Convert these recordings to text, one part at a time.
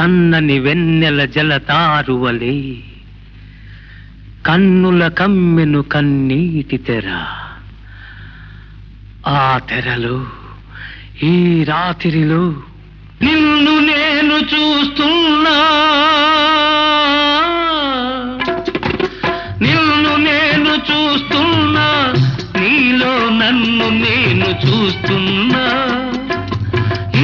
సన్నని వెన్నెల జలతారువలే కన్నుల కమ్మెను కన్నీటి తెర. ఆ తెరలో ఈ రాత్రిలో నిన్ను నేను చూస్తున్నా. నిన్ను నేను చూస్తున్నా నీలో నన్ను నేను చూస్తున్నా.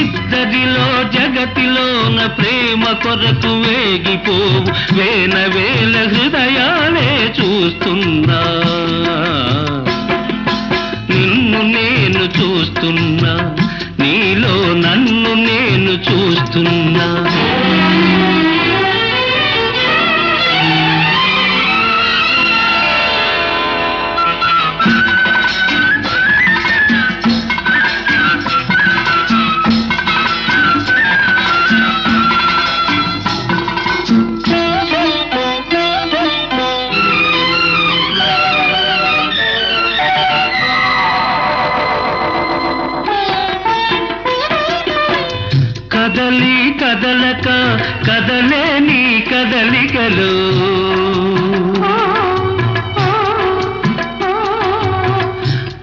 ఇద్దరిలో జగతిలోన ప్రేమ కొరకు వేగిపోవు. వేన వేల హృదయాలే చూస్తున్నా. నిన్ను నేను చూస్తున్నా. కదలే నీ కదలికలు.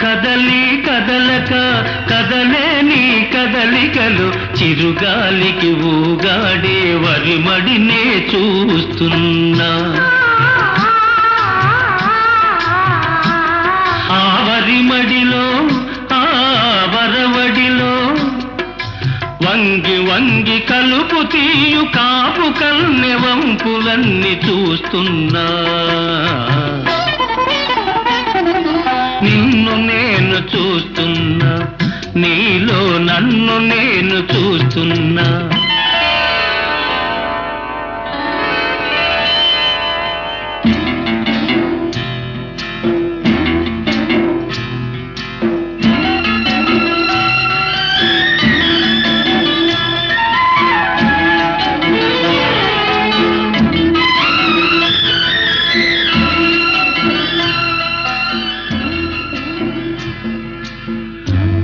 కదలి కదలక కదలే నీ కదలికలు. చిరుగాలికి ఊగాడే వరిమడినే చూస్తున్నా. వంగి వంగి కలుపు తీయు కాపు కల్నె వంపులన్నీ చూస్తున్నా. నిన్ను నేను చూస్తున్నా. నీలో నన్ను నేను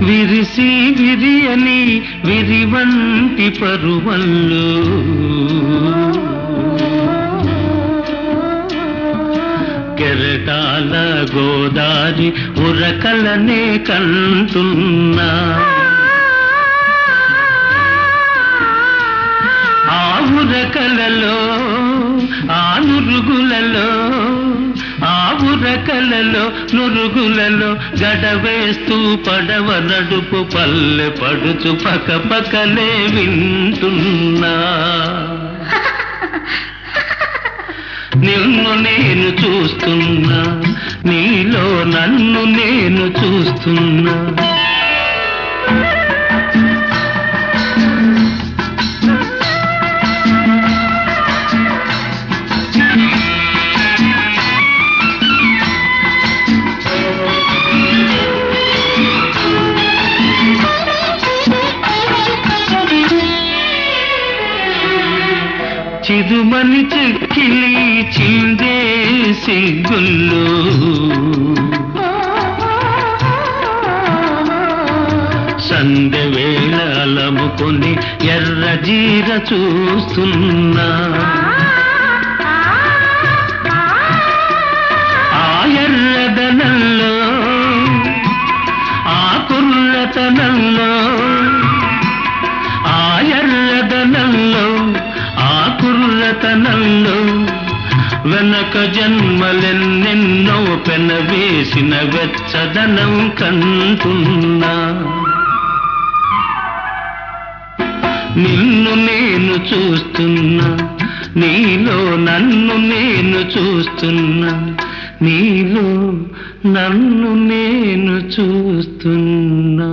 విరిసి విరియని విరివంటి పరువల్లు కెరటాల గోదారి ఉరకలనే కంటున్నా. ఆ ఉరకలలో ఆ నురుగులలో ఆ నురుగులలో గడవేస్తూ పడవ నడుపు పల్లె పడుచు పక పకలే వింటున్నా. నిన్ను నేను చూస్తున్నా నీలో నన్ను నేను చూస్తున్నా. చిరుమని చిక్కిలి చిందే సిగ్గుల్లో సందె వేళ అలముకొని ఎర్ర జీర చూస్తున్నా. ఆ ఎర్రదనంలో ఆ కుర్రతనంలో వెనక జన్మలెన్నెన్నో పెనవేసిన వెచ్చదనం కంటున్నా. నిన్ను నేను చూస్తున్నా నీలో నన్ను నేను చూస్తున్నా నీలో నన్ను నేను చూస్తున్నా.